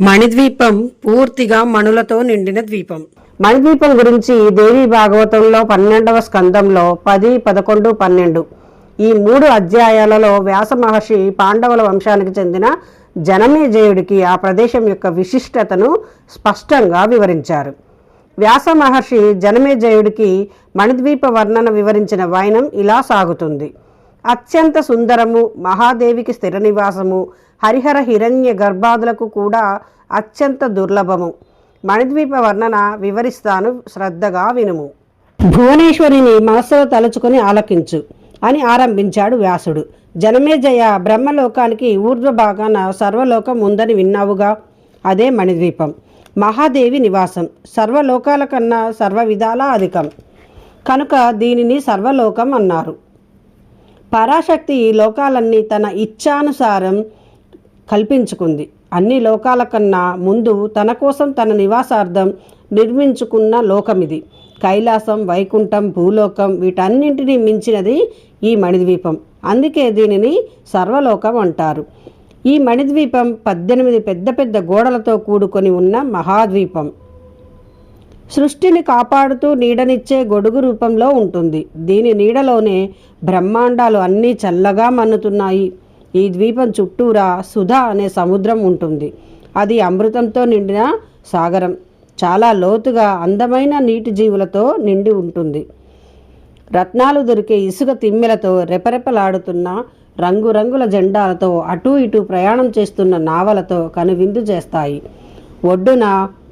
మణిద్వీపం పూర్తిగా మణులతో నిండిన ద్వీపం. మణిద్వీపం గురించి దేవి భాగవతంలో పన్నెండవ స్కందంలో పది పదకొండు పన్నెండు. ఈ మూడు అధ్యాయాలలో వ్యాస మహర్షి పాండవుల వంశానికి చెందిన జనమేజయుడికి ఆ ప్రదేశం యొక్క విశిష్టతను స్పష్టంగా వివరించారు. వ్యాస మహర్షి జనమేజయుడికి మణిద్వీప వర్ణన వివరించిన వైనం ఇలా సాగుతుంది. అత్యంత సుందరము మహాదేవికి స్థిర నివాసము హరిహర హిరణ్య గర్భాదులకు కూడా అత్యంత దుర్లభము. మణిద్వీప వర్ణన వివరిస్తాను శ్రద్ధగా వినుము. భువనేశ్వరిని మనస్సులో తలుచుకొని ఆలకించు అని ఆరంభించాడు వ్యాసుడు. జనమేజయ బ్రహ్మలోకానికి ఊర్ధ్వ భాగాన సర్వలోకం ఉందని విన్నావుగా? అదే మణిద్వీపం. మహాదేవి నివాసం. సర్వలోకాల కన్నా సర్వ విధాలా అధికం. కనుక దీనిని సర్వలోకం అన్నారు. పరాశక్తి ఈ లోకాలన్నీ తన ఇచ్ఛానుసారం కల్పించుకుంది. అన్ని లోకాల కన్నా ముందు తన కోసం తన నివాసార్థం నిర్మించుకున్న లోకమిది. కైలాసం వైకుంఠం భూలోకం వీటన్నింటినీ మించినది ఈ మణిద్వీపం. అందుకే దీనిని సర్వలోకం అంటారు. ఈ మణిద్వీపం పద్దెనిమిది పెద్ద పెద్ద గోడలతో కూడుకొని ఉన్న మహాద్వీపం. సృష్టిని కాపాడుతూ నీడనిచ్చే గొడుగు రూపంలో ఉంటుంది. దీని నీడలోనే బ్రహ్మాండాలు అన్నీ చల్లగా మన్నుతున్నాయి. ఈ ద్వీపం చుట్టూరా సుధా అనే సముద్రం ఉంటుంది. అది అమృతంతో నిండిన సాగరం. చాలా లోతుగా అందమైన నీటి జీవులతో నిండి ఉంటుంది. రత్నాలు దొరికే ఇసుక తిమ్మెలతో రెపరెపలాడుతున్న రంగురంగుల జెండాలతో అటూ ఇటూ ప్రయాణం చేస్తున్న నావలతో కనువిందు చేస్తాయి. ఒడ్డున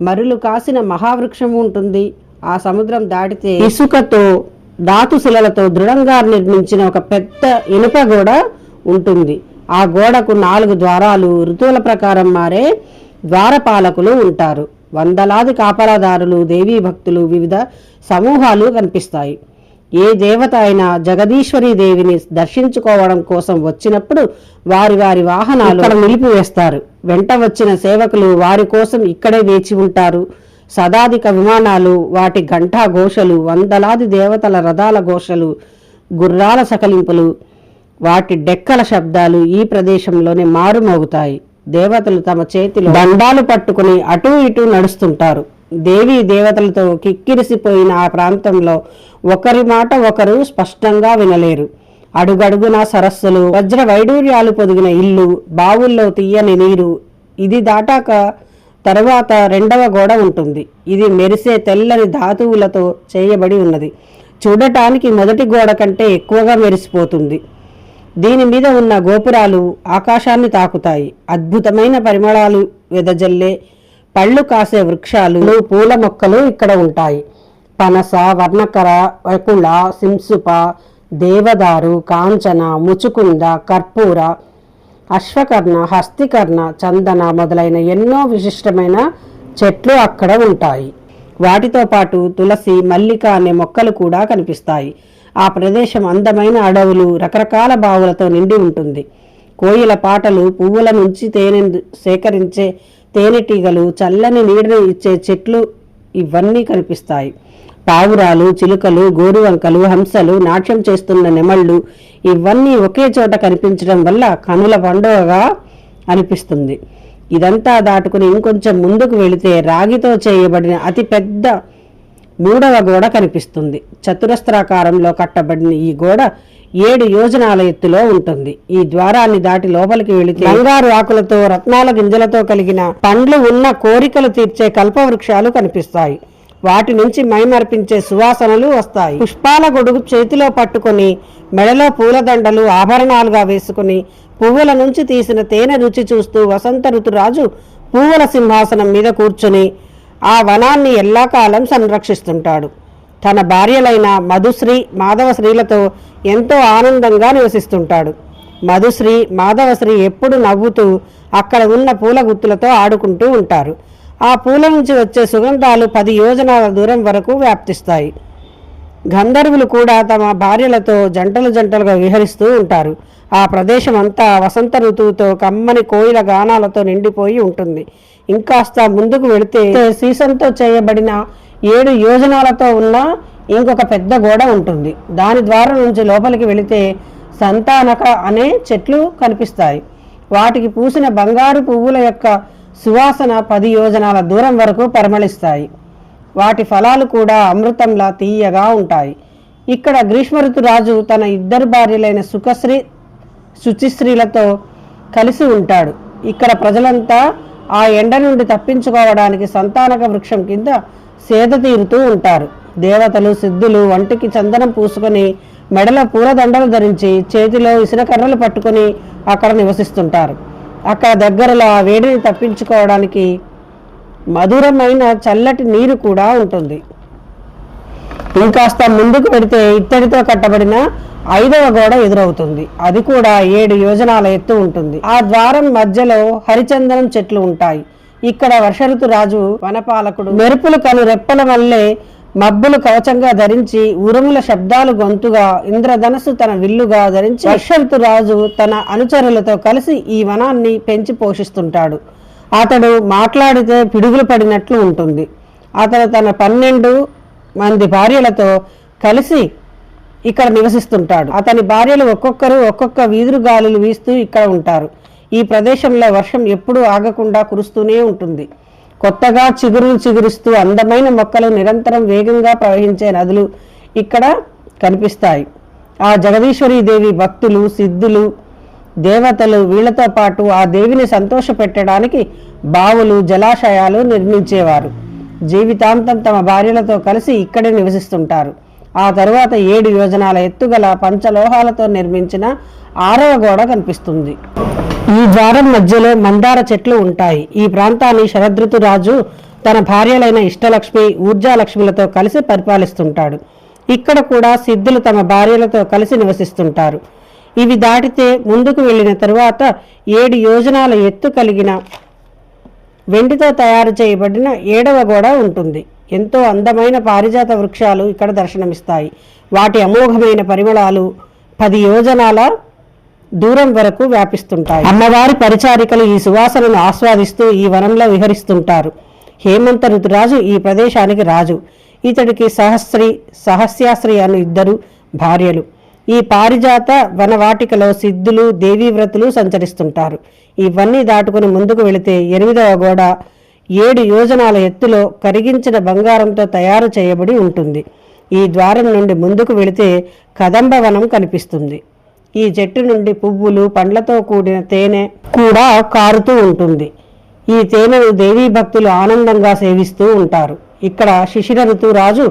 మరులు కాసిన మహావృక్షం ఉంటుంది. ఆ సముద్రం దాటితే ఇసుకతో ధాతుశిలలతో దృఢంగా నిర్మించిన ఒక పెద్ద ఇనుప గోడ ఉంటుంది. ఆ గోడకు నాలుగు ద్వారాలు ఋతువుల ప్రకారం మారే ద్వారపాలకులు ఉంటారు. వందలాది కాపలాదారులు దేవీ భక్తులు వివిధ సమూహాలు కనిపిస్తాయి. ఏ దేవత అయినా జగదీశ్వరి దేవిని దర్శించుకోవడం కోసం వచ్చినప్పుడు వారి వారి వాహనాలు ఇక్కడ నిలిపివేస్తారు. వెంట వచ్చిన సేవకులు వారి కోసం ఇక్కడే వేచి ఉంటారు. సదాధిక విమానాలు వాటి ఘంటా ఘోషలు వందలాది దేవతల రథాల ఘోషలు గుర్రాల సకలింపులు వాటి డెక్కల శబ్దాలు ఈ ప్రదేశంలోనే మారుమోగుతాయి. దేవతలు తమ చేతిలో దండాలు పట్టుకుని అటూ ఇటూ నడుస్తుంటారు. దేవీ దేవతలతో కిక్కిరిసిపోయిన ఆ ప్రాంతంలో ఒకరి మాట ఒకరు స్పష్టంగా వినలేరు. అడుగడుగున సరస్సులు వజ్ర వైడూర్యాలు పొదిగిన ఇల్లు బావుల్లో తీయని నీరు ఇది దాటాక తరువాత రెండవ గోడ ఉంటుంది. ఇది మెరిసే తెల్లని ధాతువులతో చేయబడి ఉన్నది. చూడటానికి మొదటి గోడ కంటే ఎక్కువగా మెరిసిపోతుంది. దీని మీద ఉన్న గోపురాలు ఆకాశాన్ని తాకుతాయి. అద్భుతమైన పరిమళాలు వెదజల్లే పళ్ళు కాసే వృక్షాలు పూల మొక్కలు ఇక్కడ ఉంటాయి. పనస వర్ణకర వకుళ సింసుప దేవదారు కాంచన ముచుకుంద కర్పూర అశ్వకర్ణ హస్తికర్ణ చందన మొదలైన ఎన్నో విశిష్టమైన చెట్లు అక్కడ ఉంటాయి. వాటితో పాటు తులసి మల్లిక అనే మొక్కలు కూడా కనిపిస్తాయి. ఆ ప్రదేశం అందమైన అడవులు రకరకాల బావులతో నిండి ఉంటుంది. కోయిల పాటలు పువ్వుల నుంచి తేనె సేకరించే తేనెటీగలు చల్లని నీడను ఇచ్చే చెట్లు ఇవన్నీ కనిపిస్తాయి. పావురాలు చిలుకలు గోరువంకలు హంసలు నాట్యం చేస్తున్న నెమళ్ళు ఇవన్నీ ఒకే చోట కనిపించడం వల్ల కనుల పండుగగా అనిపిస్తుంది. ఇదంతా దాటుకుని ఇంకొంచెం ముందుకు వెళితే రాగితో చేయబడిన అతి పెద్ద మూడవ గోడ కనిపిస్తుంది. చతురస్రాకారంలో కట్టబడిన ఈ గోడ ఏడు యోజనాల ఎత్తులో ఉంటుంది. ఈ ద్వారాన్ని దాటి లోపలికి వెళితే బంగారు ఆకులతో రత్నాల గింజలతో కలిగిన పండ్లు ఉన్న కోరికలు తీర్చే కల్పవృక్షాలు కనిపిస్తాయి. వాటి నుంచి మైమర్పించే సువాసనలు వస్తాయి. పుష్పాల గొడుగు చేతిలో పట్టుకొని మెడలో పూలదండలు ఆభరణాలుగా వేసుకుని పువ్వుల నుంచి తీసిన తేనె రుచి చూస్తూ వసంత ఋతురాజు పువ్వుల సింహాసనం మీద కూర్చుని ఆ వనాన్ని ఎల్లాకాలం సంరక్షిస్తుంటాడు. తన భార్యలైన మధుశ్రీ మాధవశ్రీలతో ఎంతో ఆనందంగా నివసిస్తుంటాడు. మధుశ్రీ మాధవశ్రీ ఎప్పుడు నవ్వుతూ అక్కడ ఉన్న పూల గుత్తులతో ఆడుకుంటూ ఉంటారు. ఆ పూల నుంచి వచ్చే సుగంధాలు పది యోజనాల దూరం వరకు వ్యాప్తిస్తాయి. గంధర్వులు కూడా తమ భార్యలతో జంటలు జంటలుగా విహరిస్తూ ఉంటారు. ఆ ప్రదేశం అంతా వసంత ఋతువుతో కమ్మని కోయిల గానాలతో నిండిపోయి ఉంటుంది. ఇంకాస్త ముందుకు వెళితే సీసంతో చేయబడిన ఏడు యోజనాలతో ఉన్న ఇంకొక పెద్ద గోడ ఉంటుంది. దాని ద్వారా నుంచి లోపలికి వెళితే సంతానక అనే చెట్లు కనిపిస్తాయి. వాటికి పూసిన బంగారు పువ్వుల యొక్క సువాసన పది యోజనాల దూరం వరకు పరిమళిస్తాయి. వాటి ఫలాలు కూడా అమృతంలా తీయగా ఉంటాయి. ఇక్కడ గ్రీష్మ ఋతురాజు తన ఇద్దరు భార్యలైన సుఖశ్రీ శుచిశ్రీలతో కలిసి ఉంటాడు. ఇక్కడ ప్రజలంతా ఆ ఎండ నుండి తప్పించుకోవడానికి సంతానక వృక్షం కింద సేద తీరుతూ ఉంటారు. దేవతలు సిద్ధులు వంటికి చందనం పూసుకొని మెడలో పూలదండలు ధరించి చేతిలో ఇసునకర్రలు పట్టుకొని అక్కడ నివసిస్తుంటారు. అక్కడ దగ్గరలో ఆ వేడిని తప్పించుకోవడానికి మధురమైన చల్లటి నీరు కూడా ఉంటుంది. ఇంకాస్త ముందుకు పెడితే ఇత్తడితో కట్టబడిన ఐదవ గోడ ఎదురవుతుంది. అది కూడా ఏడు యోజనాల ఎత్తు ఉంటుంది. ఆ ద్వారం మధ్యలో హరిచందనం చెట్లు ఉంటాయి. ఇక్కడ వర్షరుతు రాజు వనపాలకుడు మెరుపులు కను రెప్పల వల్లే మబ్బులు కవచంగా ధరించి ఉరుముల శబ్దాలు గొంతుగా ఇంద్రధనస్సు తన విల్లుగా ధరించి వర్షరుతు రాజు తన అనుచరులతో కలిసి ఈ వనాన్ని పెంచి పోషిస్తుంటాడు. అతడు మాట్లాడితే పిడుగులు పడినట్లు ఉంటుంది. అతను తన పన్నెండు మంది భార్యలతో కలిసి ఇక్కడ నివసిస్తుంటాడు. అతని భార్యలు ఒక్కొక్కరు ఒక్కొక్క వీధులు గాలులు వీస్తూ ఇక్కడ ఉంటారు. ఈ ప్రదేశంలో వర్షం ఎప్పుడూ ఆగకుండా కురుస్తూనే ఉంటుంది. కొత్తగా చిగురులు చిగురిస్తూ అందమైన మొక్కలు నిరంతరం వేగంగా ప్రవహించే నదులు ఇక్కడ కనిపిస్తాయి. ఆ జగదీశ్వరీ దేవి భక్తులు సిద్ధులు దేవతలు వీళ్ళతో పాటు ఆ దేవిని సంతోషపెట్టడానికి బావులు జలాశయాలు నిర్మించేవారు. జీవితాంతం తమ భార్యలతో కలిసి ఇక్కడే నివసిస్తుంటారు. ఆ తరువాత ఏడు యోజనాల ఎత్తుగల పంచలోహాలతో నిర్మించిన ఆరవ గోడ కనిపిస్తుంది. ఈ ద్వారం మధ్యలో మందార చెట్లు ఉంటాయి. ఈ ప్రాంతాన్ని శరదృతు రాజు తన భార్యలైన ఇష్టలక్ష్మి ఊర్జాలక్ష్మిలతో కలిసి పరిపాలిస్తుంటాడు. ఇక్కడ కూడా సిద్ధులు తమ భార్యలతో కలిసి నివసిస్తుంటారు. ఇవి దాటితే ముందుకు వెళ్ళిన తరువాత ఏడు యోజనాల ఎత్తు కలిగిన వెండితో తయారు చేయబడిన ఏడవ గోడ ఉంటుంది. ఎంతో అందమైన పారిజాత వృక్షాలు ఇక్కడ దర్శనమిస్తాయి. వాటి అమోఘమైన పరిమళాలు పది యోజనాల దూరం వరకు వ్యాపిస్తుంటాయి. అమ్మవారి పరిచారికలు ఈ సువాసనను ఆస్వాదిస్తూ ఈ వనంలో విహరిస్తుంటారు. హేమంత ఋతురాజు ఈ ప్రదేశానికి రాజు. ఇతడికి సహస్రి సహస్యాశ్రీ అను ఇద్దరు భార్యలు. ఈ పారిజాత వనవాటికలో సిద్ధులు దేవీవ్రతులు సంచరిస్తుంటారు. ఇవన్నీ దాటుకుని ముందుకు వెళితే ఎనిమిదవ గోడ ఏడు యోజనాల ఎత్తులో కరిగించిన బంగారంతో తయారు చేయబడి ఉంటుంది. ఈ ద్వారం నుండి ముందుకు వెళితే కదంబవనం కనిపిస్తుంది. ఈ చెట్టు నుండి పువ్వులు పండ్లతో కూడిన తేనె కూడా కారుతూ ఉంటుంది. ఈ తేనెను దేవీ భక్తులు ఆనందంగా సేవిస్తూ ఉంటారు. ఇక్కడ శిశిర ఋతురాజు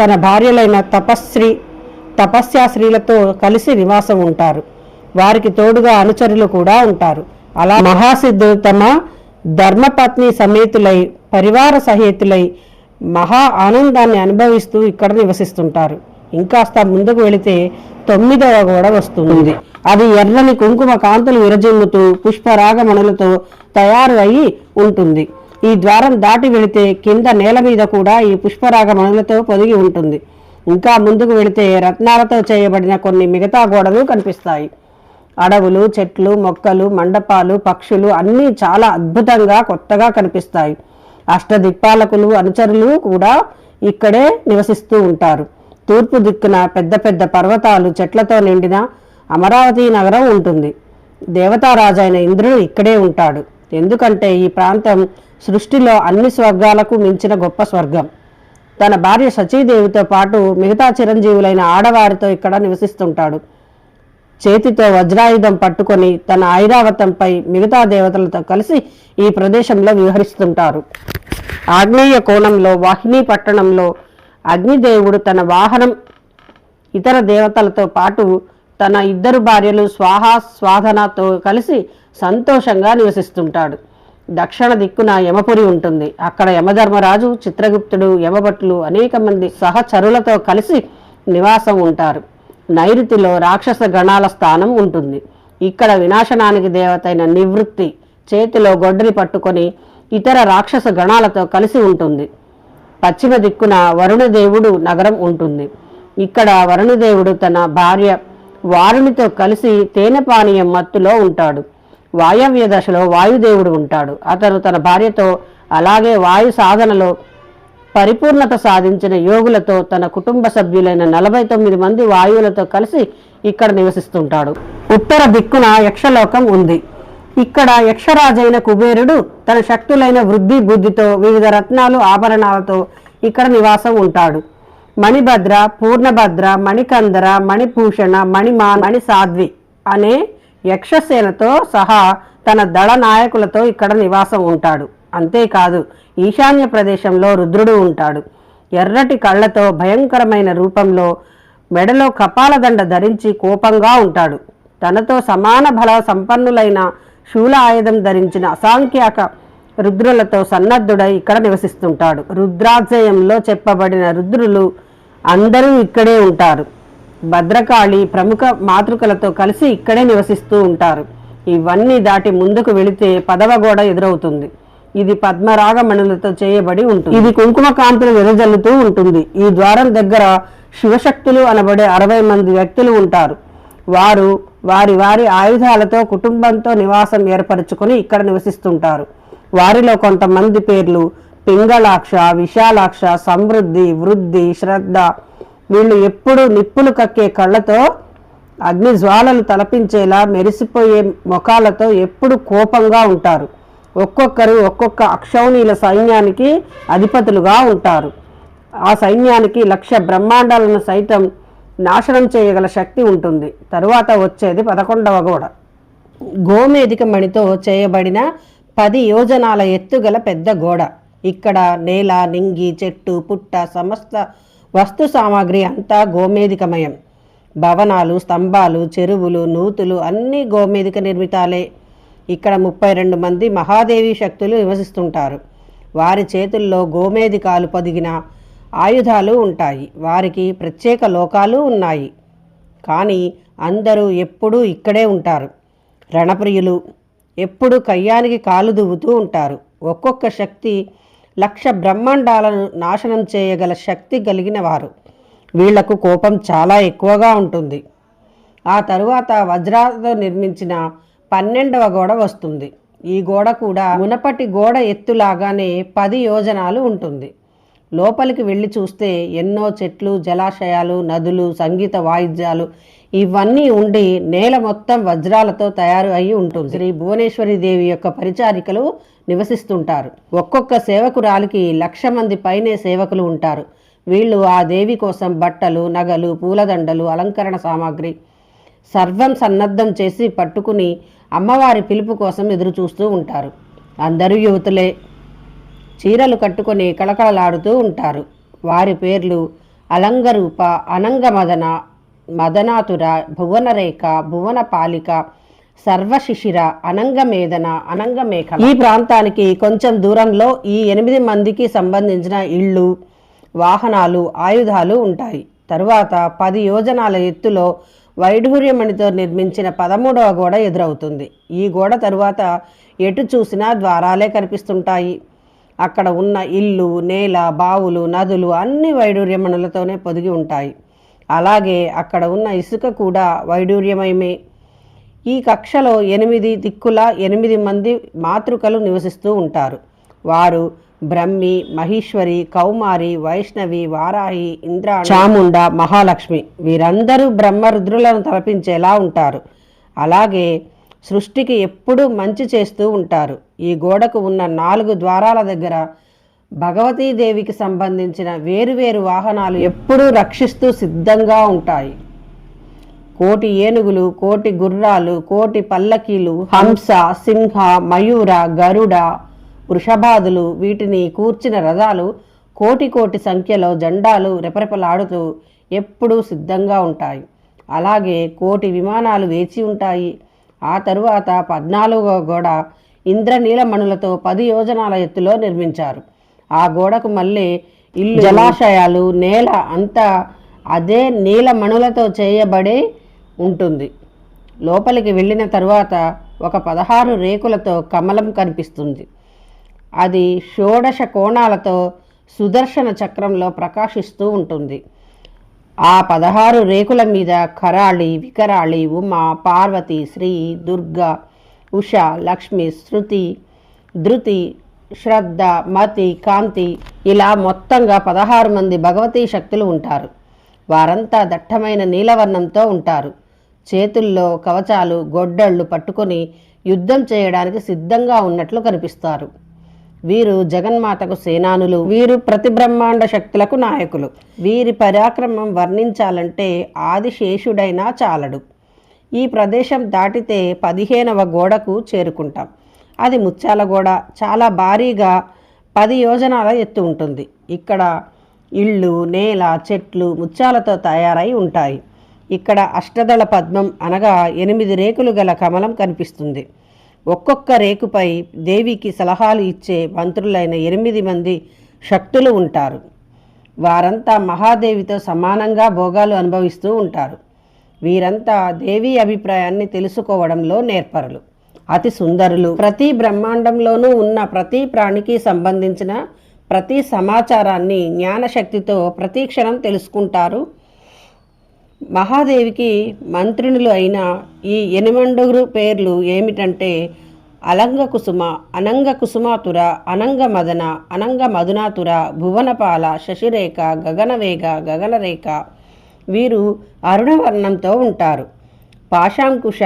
తన భార్యలైన తపశ్రీ తపస్యాశ్రీలతో కలిసి నివాసం ఉంటారు. వారికి తోడుగా అనుచరులు కూడా ఉంటారు. అలా మహాసిద్ధులు తమ ధర్మపత్ని సమేతులై పరివార సహేతులై మహా ఆనందాన్ని అనుభవిస్తూ ఇక్కడ నివసిస్తుంటారు. ఇంకాస్త ముందుకు వెళితే తొమ్మిదవ గోడ వస్తుంది. అది ఎర్రని కుంకుమ కాంతులు విరజిమ్ముతూ పుష్పరాగమణులతో తయారు అయి ఉంటుంది. ఈ ద్వారం దాటి వెళితే కింద నేల మీద కూడా ఈ పుష్పరాగమణులతో పొదిగి ఉంటుంది. ఇంకా ముందుకు వెళితే రత్నాలతో చేయబడిన కొన్ని మిగతా గోడలు కనిపిస్తాయి. అడవులు చెట్లు మొక్కలు మండపాలు పక్షులు అన్నీ చాలా అద్భుతంగా కొత్తగా కనిపిస్తాయి. అష్టదిక్పాలకులు అనుచరులు కూడా ఇక్కడే నివసిస్తూ ఉంటారు. తూర్పు దిక్కున పెద్ద పెద్ద పర్వతాలు చెట్లతో నిండిన అమరావతి నగరం ఉంటుంది. దేవతారాజైన ఇంద్రుడు ఇక్కడే ఉంటాడు. ఎందుకంటే ఈ ప్రాంతం సృష్టిలో అన్ని స్వర్గాలకు మించిన గొప్ప స్వర్గం. తన భార్య సచీదేవితో పాటు మిగతా చిరంజీవులైన ఆడవారితో ఇక్కడ నివసిస్తుంటాడు. చేతితో వజ్రాయుధం పట్టుకొని తన ఐరావతంపై మిగతా దేవతలతో కలిసి ఈ ప్రదేశంలో వివహరిస్తుంటారు ఆగ్నేయ కోణంలో వాహిని పట్టణంలో అగ్నిదేవుడు తన వాహనం ఇతర దేవతలతో పాటు తన ఇద్దరు భార్యలు స్వాహా స్వాధనతో కలిసి సంతోషంగా నివసిస్తుంటాడు. దక్షిణ దిక్కున యమపురి ఉంటుంది. అక్కడ యమధర్మరాజు చిత్రగుప్తుడు యమభట్లు అనేక మంది సహచరులతో కలిసి నివాసం ఉంటారు. నైరుతిలో రాక్షస గణాల స్థానం ఉంటుంది. ఇక్కడ వినాశనానికి దేవతైన నివృత్తి చేతిలో గొడ్డలి పట్టుకొని ఇతర రాక్షస గణాలతో కలిసి ఉంటుంది. పశ్చిమ దిక్కున వరుణదేవుడు నగరం ఉంటుంది. ఇక్కడ వరుణదేవుడు తన భార్య వారునితో కలిసి తేనె పానీయం మత్తులో ఉంటాడు. వాయవ్య దశలో వాయుదేవుడు ఉంటాడు. అతను తన భార్యతో అలాగే వాయు సాధనలో పరిపూర్ణత సాధించిన యోగులతో తన కుటుంబ సభ్యులైన నలభై తొమ్మిది మంది వాయువులతో కలిసి ఇక్కడ నివసిస్తుంటాడు. ఉత్తర దిక్కున యక్షలోకం ఉంది. ఇక్కడ యక్షరాజైన కుబేరుడు తన శక్తులైన వృద్ధి బుద్ధితో వివిధ రత్నాలు ఆభరణాలతో ఇక్కడ నివాసం ఉంటాడు. మణిభద్ర పూర్ణభద్ర మణికందర మణిభూషణ మణిమా మణి సాధ్వి అనే యక్షసేనతో సహా తన దళ నాయకులతో ఇక్కడ నివాసం ఉంటాడు. అంతేకాదు ఈశాన్య ప్రదేశంలో రుద్రుడు ఉంటాడు. ఎర్రటి కళ్ళతో భయంకరమైన రూపంలో మెడలో కపాలదండ ధరించి కోపంగా ఉంటాడు. తనతో సమాన బల సంపన్నులైన శూల ఆయుధం ధరించిన అసాంఖ్యాక రుద్రులతో సన్నద్ధుడై ఇక్కడ నివసిస్తుంటాడు. రుద్రాధ్యయంలో చెప్పబడిన రుద్రులు అందరూ ఇక్కడే ఉంటారు. భద్రకాళి ప్రముఖ మాతృకలతో కలిసి ఇక్కడే నివసిస్తూ ఉంటారు. ఇవన్నీ దాటి ముందుకు వెళితే పదవ గోడ ఎదురవుతుంది. ఇది పద్మరాగమణులతో చేయబడి ఉంటుంది. ఇది కుంకుమ కాంతులు వెదజల్లుతూ ఉంటుంది. ఈ ద్వారం దగ్గర శివశక్తులు అనబడే అరవై మంది వ్యక్తులు ఉంటారు. వారు వారి వారి ఆయుధాలతో కుటుంబంతో నివాసం ఏర్పరచుకొని ఇక్కడ నివసిస్తుంటారు. వారిలో కొంతమంది పేర్లు పింగళాక్ష విశాలాక్ష సమృద్ధి వృద్ధి శ్రద్ధ వీళ్ళు ఎప్పుడు నిప్పులు కక్కే కళ్ళతో అగ్ని జ్వాలలు తలపించేలా మెరిసిపోయే ముఖాలతో ఎప్పుడు కోపంగా ఉంటారు. ఒక్కొక్కరు ఒక్కొక్క అక్షౌణీల సైన్యానికి అధిపతులుగా ఉంటారు. ఆ సైన్యానికి లక్ష బ్రహ్మాండాలను సైతం నాశనం చేయగల శక్తి ఉంటుంది. తరువాత వచ్చేది పదకొండవ గోడ. గోమేధిక మణితో చేయబడిన పది యోజనాల ఎత్తుగల పెద్ద గోడ. ఇక్కడ నేల నింగి చెట్టు పుట్ట సమస్త వస్తు సామాగ్రి అంతా గోమేధికమయం. భవనాలు స్తంభాలు చెరువులు నూతులు అన్నీ గోమేధిక నిర్మితాలే. ఇక్కడ ముప్పై రెండు మంది మహాదేవి శక్తులు నివసిస్తుంటారు. వారి చేతుల్లో గోమేధికాలు పొదిగిన ఆయుధాలు ఉంటాయి. వారికి ప్రత్యేక లోకాలు ఉన్నాయి. కానీ అందరూ ఎప్పుడూ ఇక్కడే ఉంటారు. రణప్రియులు ఎప్పుడు కయ్యానికి కాలు దువ్వుతూ ఉంటారు. ఒక్కొక్క శక్తి లక్ష బ్రహ్మాండాలను నాశనం చేయగల శక్తి కలిగిన వారు వీళ్ళకు కోపం చాలా ఎక్కువగా ఉంటుంది. ఆ తరువాత వజ్రాలతో నిర్మించిన పన్నెండవ గోడ వస్తుంది. ఈ గోడ కూడా మునపటి గోడ ఎత్తులాగానే పది యోజనాలు ఉంటుంది. లోపలికి వెళ్ళి చూస్తే ఎన్నో చెట్లు జలాశయాలు నదులు సంగీత వాయిద్యాలు ఇవన్నీ ఉండి నేల మొత్తం వజ్రాలతో తయారు అయి ఉంటుంది. శ్రీ భువనేశ్వరి దేవి యొక్క పరిచారికలు నివసిస్తుంటారు. ఒక్కొక్క సేవకురాలికి లక్ష మంది పైనే సేవకులు ఉంటారు. వీళ్ళు ఆ దేవి కోసం బట్టలు నగలు పూలదండలు అలంకరణ సామాగ్రి సర్వం సన్నద్ధం చేసి పట్టుకుని అమ్మవారి పిలుపు కోసం ఎదురు చూస్తూ ఉంటారు. అందరూ యువతులే. చీరలు కట్టుకొని కళకళలాడుతూ ఉంటారు. వారి పేర్లు అలంగరూప అనంగమదన మదనాతుర భువనరేఖ భువనపాలిక సర్వశిశిర అనంగమేదన అనంగమేఖ ఈ ప్రాంతానికి కొంచెం దూరంలో ఈ ఎనిమిది మందికి సంబంధించిన ఇళ్ళు వాహనాలు ఆయుధాలు ఉంటాయి. తరువాత పది యోజనాల ఎత్తులో వైఢూర్యమణితో నిర్మించిన పదమూడవ గోడ ఎదురవుతుంది. ఈ గోడ తరువాత ఎటు చూసినా ద్వారాలే కనిపిస్తుంటాయి. అక్కడ ఉన్న ఇల్లు నేల బావులు నదులు అన్ని వైడూర్యమణులతోనే పొదిగి ఉంటాయి. అలాగే అక్కడ ఉన్న ఇసుక కూడా వైడూర్యమయమే. ఈ కక్షలో ఎనిమిది దిక్కుల ఎనిమిది మంది మాతృకలు నివసిస్తూ ఉంటారు. వారు బ్రహ్మి మహేశ్వరి కౌమారి వైష్ణవి వారాహి ఇంద్ర చాముండ మహాలక్ష్మి వీరందరూ బ్రహ్మరుద్రులను తలపించేలా ఉంటారు. అలాగే సృష్టికి ఎప్పుడూ మంచి చేస్తూ ఉంటారు. ఈ గోడకు ఉన్న నాలుగు ద్వారాల దగ్గర భగవతీదేవికి సంబంధించిన వేరువేరు వాహనాలు ఎప్పుడూ రక్షిస్తూ సిద్ధంగా ఉంటాయి. కోటి ఏనుగులు కోటి గుర్రాలు కోటి పల్లకీలు హంస సింహ మయూర గరుడ వృషభాదులు వీటిని కూర్చిన రథాలు కోటి కోటి సంఖ్యలో జెండాలు రెపరెపలాడుతూ ఎప్పుడూ సిద్ధంగా ఉంటాయి. అలాగే కోటి విమానాలు వేచి ఉంటాయి. ఆ తరువాత పద్నాలుగో గోడ ఇంద్రనీలమణులతో పది యోజనాల ఎత్తులో నిర్మించారు. ఆ గోడకు మళ్ళీ ఇల్లు జలాశయాలు నేల అంతా అదే నీలమణులతో చేయబడి ఉంటుంది. లోపలికి వెళ్ళిన తరువాత ఒక పదహారు రేకులతో కమలం కనిపిస్తుంది. అది షోడశ కోణాలతో సుదర్శన చక్రంలో ప్రకాశిస్తూ ఉంటుంది. ఆ పదహారు రేకుల మీద కరాళి వికరాళి ఉమా పార్వతి శ్రీ దుర్గ ఉష లక్ష్మి శృతి ధృతి శ్రద్ధ మతి కాంతి ఇలా మొత్తంగా పదహారు మంది భగవతీ శక్తులు ఉంటారు. వారంతా దట్టమైన నీలవర్ణంతో ఉంటారు. చేతుల్లో కవచాలు గొడ్డళ్ళు పట్టుకొని యుద్ధం చేయడానికి సిద్ధంగా ఉన్నట్లు కనిపిస్తారు. వీరు జగన్మాతకు సేనానులు వీరు ప్రతి బ్రహ్మాండ శక్తులకు నాయకులు. వీరి పరాక్రమం వర్ణించాలంటే ఆదిశేషుడైనా చాలడు. ఈ ప్రదేశం దాటితే పదిహేనవ గోడకు చేరుకుంటాం. అది ముత్యాల గోడ. చాలా భారీగా పది యోజనాల ఎత్తు ఉంటుంది. ఇక్కడ ఇళ్ళు నేల చెట్లు ముత్యాలతో తయారై ఉంటాయి. ఇక్కడ అష్టదళ పద్మం అనగా ఎనిమిది రేకులు గల కమలం కనిపిస్తుంది. ఒక్కొక్క రేకుపై దేవికి సలహాలు ఇచ్చే మంత్రులైన ఎనిమిది మంది శక్తులు ఉంటారు. వారంతా మహాదేవితో సమానంగా భోగాలు అనుభవిస్తూ ఉంటారు. వీరంతా దేవి అభిప్రాయాన్ని తెలుసుకోవడంలో నేర్పరులు. అతి సుందరులు. ప్రతి బ్రహ్మాండంలోనూ ఉన్న ప్రతి ప్రాణికి సంబంధించిన ప్రతి సమాచారాన్ని జ్ఞానశక్తితో ప్రతి క్షణం తెలుసుకుంటారు. మహాదేవికి మంత్రిణులు అయిన ఈ ఎనిమండుగురు పేర్లు ఏమిటంటే అలంగ కుసుమ అనంగ కుసుమాతుర అనంగ మదన అనంగ మధునాతుర భువనపాల శశిరేఖ గగనవేగ గగనరేఖ. వీరు అరుణవర్ణంతో ఉంటారు. పాశాంకుశ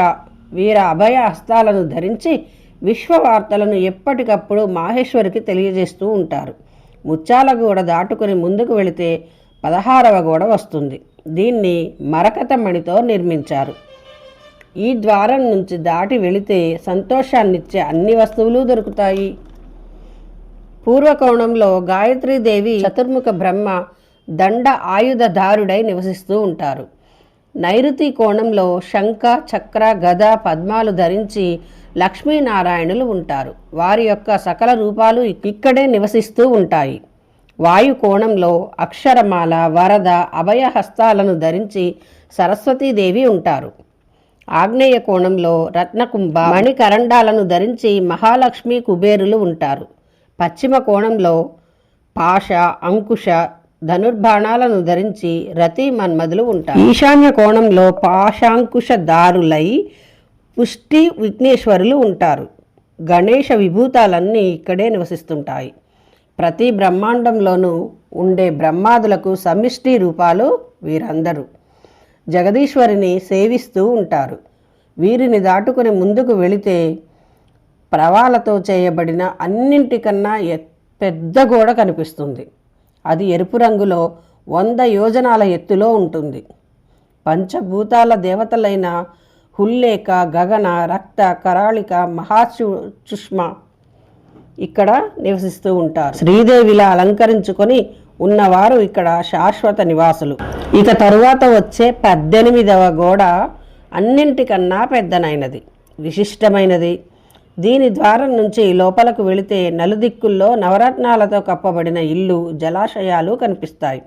వీర అభయ హస్తాలను ధరించి విశ్వవార్తలను ఎప్పటికప్పుడు మాహేశ్వరికి తెలియజేస్తూ ఉంటారు. ముత్యాల గోడ దాటుకుని ముందుకు వెళితే పదహారవ గోడ వస్తుంది. దీన్ని మరకతమణితో నిర్మించారు. ఈ ద్వారం నుంచి దాటి వెళితే సంతోషాన్నిచ్చే అన్ని వస్తువులు దొరుకుతాయి. పూర్వకోణంలో గాయత్రీదేవి చతుర్ముఖ బ్రహ్మ దండ ఆయుధదారుడై నివసిస్తూ ఉంటారు. నైరుతి కోణంలో శంఖ చక్ర గద పద్మాలు ధరించి లక్ష్మీనారాయణులు ఉంటారు. వారి యొక్క సకల రూపాలు ఇక్కడే నివసిస్తూ ఉంటాయి. వాయు కోణంలో అక్షరమాల వరద అభయహస్తాలను ధరించి సరస్వతీదేవి ఉంటారు. ఆగ్నేయ కోణంలో రత్నకుంభ మణికరండాలను ధరించి మహాలక్ష్మి కుబేరులు ఉంటారు. పశ్చిమ కోణంలో పాష అంకుశ ధనుర్బాణాలను ధరించి రతి మన్మధులు ఉంటారు. ఈశాన్య కోణంలో పాశాంకుశ దారులై పుష్టి విఘ్నేశ్వరులు ఉంటారు. గణేష విభూతాలన్నీ ఇక్కడే నివసిస్తుంటాయి. ప్రతి బ్రహ్మాండంలోనూ ఉండే బ్రహ్మాదులకు సమిష్టి రూపాలు వీరందరూ. జగదీశ్వరిని సేవిస్తూ ఉంటారు. వీరిని దాటుకుని ముందుకు వెళితే ప్రవాలతో చేయబడిన అన్నింటికన్నా ఎ- పెద్ద గోడ కనిపిస్తుంది. అది ఎరుపు రంగులో వంద యోజనాల ఎత్తులో ఉంటుంది. పంచభూతాల దేవతలైన హుల్లేక గగన రక్త కరాళిక మహాచు చుష్మ ఇక్కడ నివసిస్తూ ఉంటారు. శ్రీదేవిలా అలంకరించుకొని ఉన్నవారు ఇక్కడ శాశ్వత నివాసులు. ఇక తరువాత వచ్చే పద్దెనిమిదవ గోడ అన్నింటికన్నా పెద్దనైనది. విశిష్టమైనది. దీని ద్వారం నుంచి లోపలకు వెళితే నలుదిక్కుల్లో నవరత్నాలతో కప్పబడిన ఇల్లు జలాశయాలు కనిపిస్తాయి.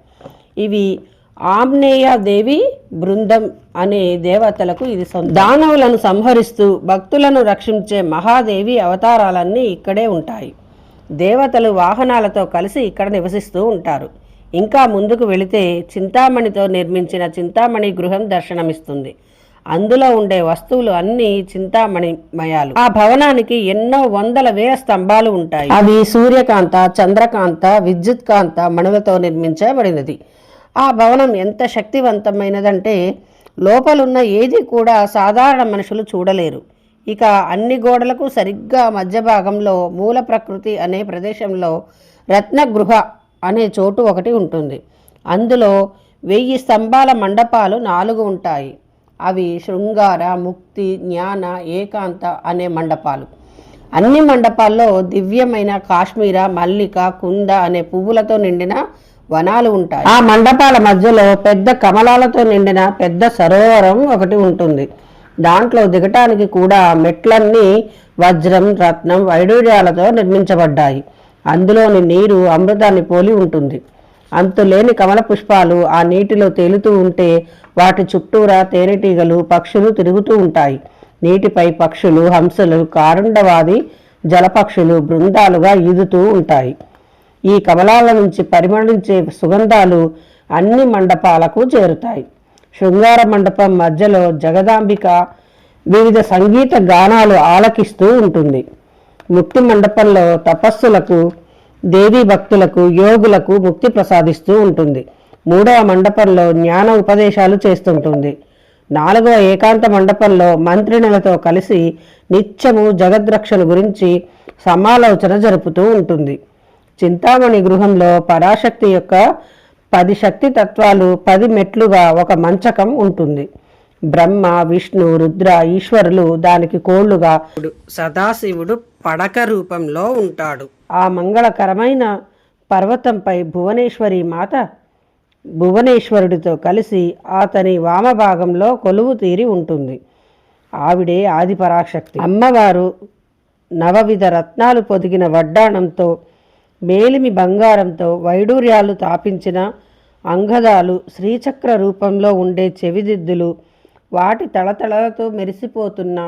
ఇవి ఆమ్నేయాదేవి బృందం అనే దేవతలకు ఇది దానవులను సంహరిస్తూ భక్తులను రక్షించే మహాదేవి అవతారాలన్నీ ఇక్కడే ఉంటాయి. దేవతలు వాహనాలతో కలిసి ఇక్కడ నివసిస్తూ ఉంటారు. ఇంకా ముందుకు వెళితే చింతామణితో నిర్మించిన చింతామణి గృహం దర్శనమిస్తుంది. అందులో ఉండే వస్తువులు అన్నీ చింతామణిమయాలు. ఆ భవనానికి ఎన్నో వందల వేల స్తంభాలు ఉంటాయి. అవి సూర్యకాంత చంద్రకాంత విద్యుత్ కాంత మణులతో నిర్మించబడినది. ఆ భవనం ఎంత శక్తివంతమైనదంటే లోపలున్న ఏది కూడా సాధారణ మనుషులు చూడలేరు. ఇక అన్ని గోడలకు సరిగ్గా మధ్య భాగంలో మూల ప్రకృతి అనే ప్రదేశంలో రత్నగృహ అనే చోటు ఒకటి ఉంటుంది. అందులో వెయ్యి స్తంభాల మండపాలు నాలుగు ఉంటాయి. అవి శృంగార ముక్తి జ్ఞాన ఏకాంత అనే మండపాలు. అన్ని మండపాల్లో దివ్యమైన కాశ్మీర మల్లిక కుంద అనే పువ్వులతో నిండిన వనాలు ఉంటాయి. ఆ మండపాల మధ్యలో పెద్ద కమలాలతో నిండిన పెద్ద సరోవరం ఒకటి ఉంటుంది. దాంట్లో దిగటానికి కూడా మెట్లన్నీ వజ్రం రత్నం వైడూర్యాలతో నిర్మించబడ్డాయి. అందులోని నీరు అమృతాన్ని పోలి ఉంటుంది. అంతులేని కమల పుష్పాలు ఆ నీటిలో తేలుతూ ఉంటే వాటి చుట్టూరా తేనెటీగలు పక్షులు తిరుగుతూ ఉంటాయి. నీటిపై పక్షులు హంసలు కారుండవాది జలపక్షులు బృందాలుగా ఈదుతూ ఉంటాయి. ఈ కమలాల నుంచి పరిమళించే సుగంధాలు అన్ని మండపాలకు చేరుతాయి. శృంగార మండపం మధ్యలో జగదాంబిక వివిధ సంగీత గానాలు ఆలకిస్తూ ఉంటుంది. ముక్తి మండపంలో తపస్సులకు దేవీ భక్తులకు యోగులకు ముక్తి ప్రసాదిస్తూ ఉంటుంది. మూడవ మండపంలో జ్ఞాన ఉపదేశాలు చేస్తుంటుంది. నాలుగవ ఏకాంత మండపంలో మంత్రిణులతో కలిసి నిత్యము జగద్రక్షణ గురించి సమాలోచన జరుపుతూ ఉంటుంది. చింతామణి గృహంలో పరాశక్తి యొక్క పది శక్తి తత్వాలు పది మెట్లుగా ఒక మంచకం ఉంటుంది. బ్రహ్మ విష్ణు రుద్ర ఈశ్వరులు దానికి కోళ్ళుగా సదాశివుడు పడక రూపంలో ఉంటాడు. ఆ మంగళకరమైన పర్వతంపై భువనేశ్వరి మాత భువనేశ్వరుడితో కలిసి అతని వామభాగంలో కొలువు తీరి ఉంటుంది. ఆవిడే ఆదిపరాశక్తి. అమ్మవారు నవవిధ రత్నాలు పొదిగిన వడ్డాణంతో మేలిమి బంగారంతో వైడూర్యాలు తాపించిన అంగదాలు శ్రీచక్ర రూపంలో ఉండే చెవిదిద్దులు వాటి తళతళలతో మెరిసిపోతున్న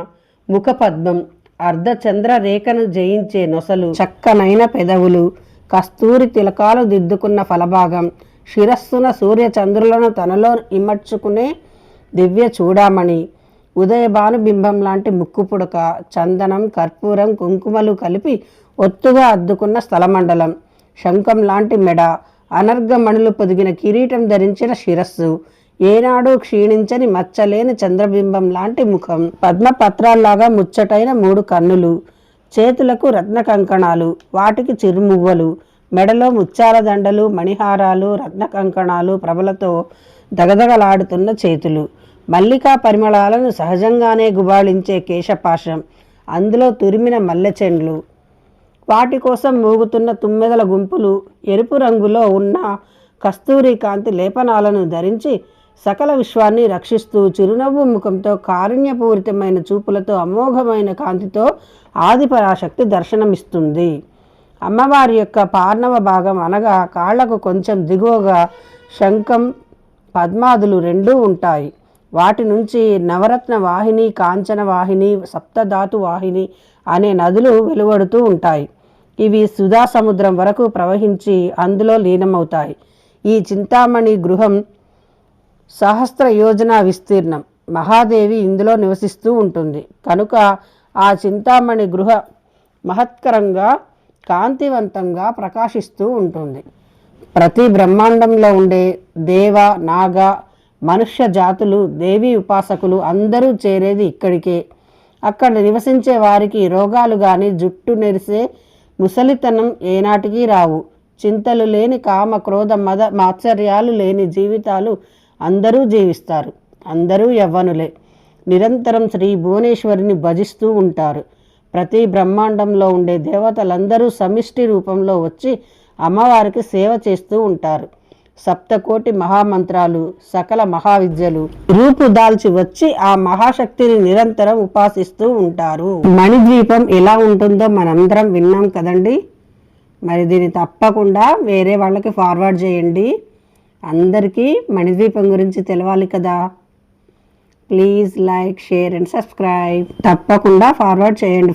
ముఖపద్మం అర్ధచంద్ర రేఖను జయించే నొసలు చక్కనైన పెదవులు కస్తూరి తిలకాలు దిద్దుకున్న ఫలభాగం శిరస్సున సూర్యచంద్రులను తనలో ఇమర్చుకునే దివ్య చూడామణి ఉదయభాను బింబం లాంటి ముక్కు పుడక చందనం కర్పూరం కుంకుమలు కలిపి ఒత్తుగా అద్దుకున్న స్థలమండలం. శంఖం లాంటి మెడ అనర్ఘమణులు పొదిగిన కిరీటం ధరించిన శిరస్సు ఏనాడు క్షీణించని మచ్చలేని చంద్రబింబం లాంటి ముఖం. పద్మపత్రాల్లాగా ముచ్చటైన మూడు కన్నులు చేతులకు రత్న కంకణాలు వాటికి చిరుమువ్వలు మెడలో ముత్యాల దండలు మణిహారాలు రత్న కంకణాలు ప్రభలతో దగదగలాడుతున్న చేతులు. మల్లికా పరిమళాలను సహజంగానే గుబాళించే కేశపాశం. అందులో తురిమిన మల్లె చెండ్లు వాటి కోసం మూగుతున్న తుమ్మెదల గుంపులు ఎరుపు రంగులో ఉన్న కస్తూరి కాంతి లేపనాలను ధరించి సకల విశ్వాన్ని రక్షిస్తూ చిరునవ్వు ముఖంతో కారుణ్యపూరితమైన చూపులతో అమోఘమైన కాంతితో ఆదిపరాశక్తి దర్శనమిస్తుంది. అమ్మవారి యొక్క పార్ణవ భాగం అనగా కాళ్ళకు కొంచెం దిగువగా శంఖం పద్మాదులు రెండూ ఉంటాయి. వాటి నుంచి నవరత్న వాహిని కాంచన వాహిని సప్తధాతు వాహిని అనే నదులు వెలువడుతూ ఉంటాయి. ఇవి సుధా సముద్రం వరకు ప్రవహించి అందులో లీనమవుతాయి. ఈ చింతామణి గృహం సహస్ర యోజన విస్తీర్ణం. మహాదేవి ఇందులో నివసిస్తూ ఉంటుంది. కనుక ఆ చింతామణి గృహ మహత్కరంగా కాంతివంతంగా ప్రకాశిస్తూ ఉంటుంది. ప్రతి బ్రహ్మాండంలో ఉండే దేవ నాగ మనుష్య జాతులు దేవి ఉపాసకులు అందరూ చేరేది ఇక్కడికే. అక్కడ నివసించే వారికి రోగాలు కానీ జుట్టు నెరిసే ముసలితనం ఏనాటికి రావు. చింతలు లేని కామ క్రోధ మద మాత్సర్యాలు లేని జీవితాలు అందరూ జీవిస్తారు. అందరూ యవ్వనులే. నిరంతరం శ్రీ భువనేశ్వరిని భజిస్తూ ఉంటారు. ప్రతి బ్రహ్మాండంలో ఉండే దేవతలందరూ సమిష్టి రూపంలో వచ్చి అమ్మవారికి సేవ చేస్తూ ఉంటారు. సప్తకోటి మహామంత్రాలు సకల మహావిద్యలు రూపు దాల్చి వచ్చి ఆ మహాశక్తిని నిరంతరం ఉపాసిస్తూ ఉంటారు. మణిద్వీపం ఎలా ఉంటుందో మనందరం విన్నాం కదండి. మరి దీన్ని తప్పకుండా వేరే వాళ్ళకి ఫార్వర్డ్ చేయండి. అందరికీ మణిద్వీపం గురించి తెలవాలి కదా. Please like share and subscribe తప్పకుండా ఫార్వర్డ్ చేయండి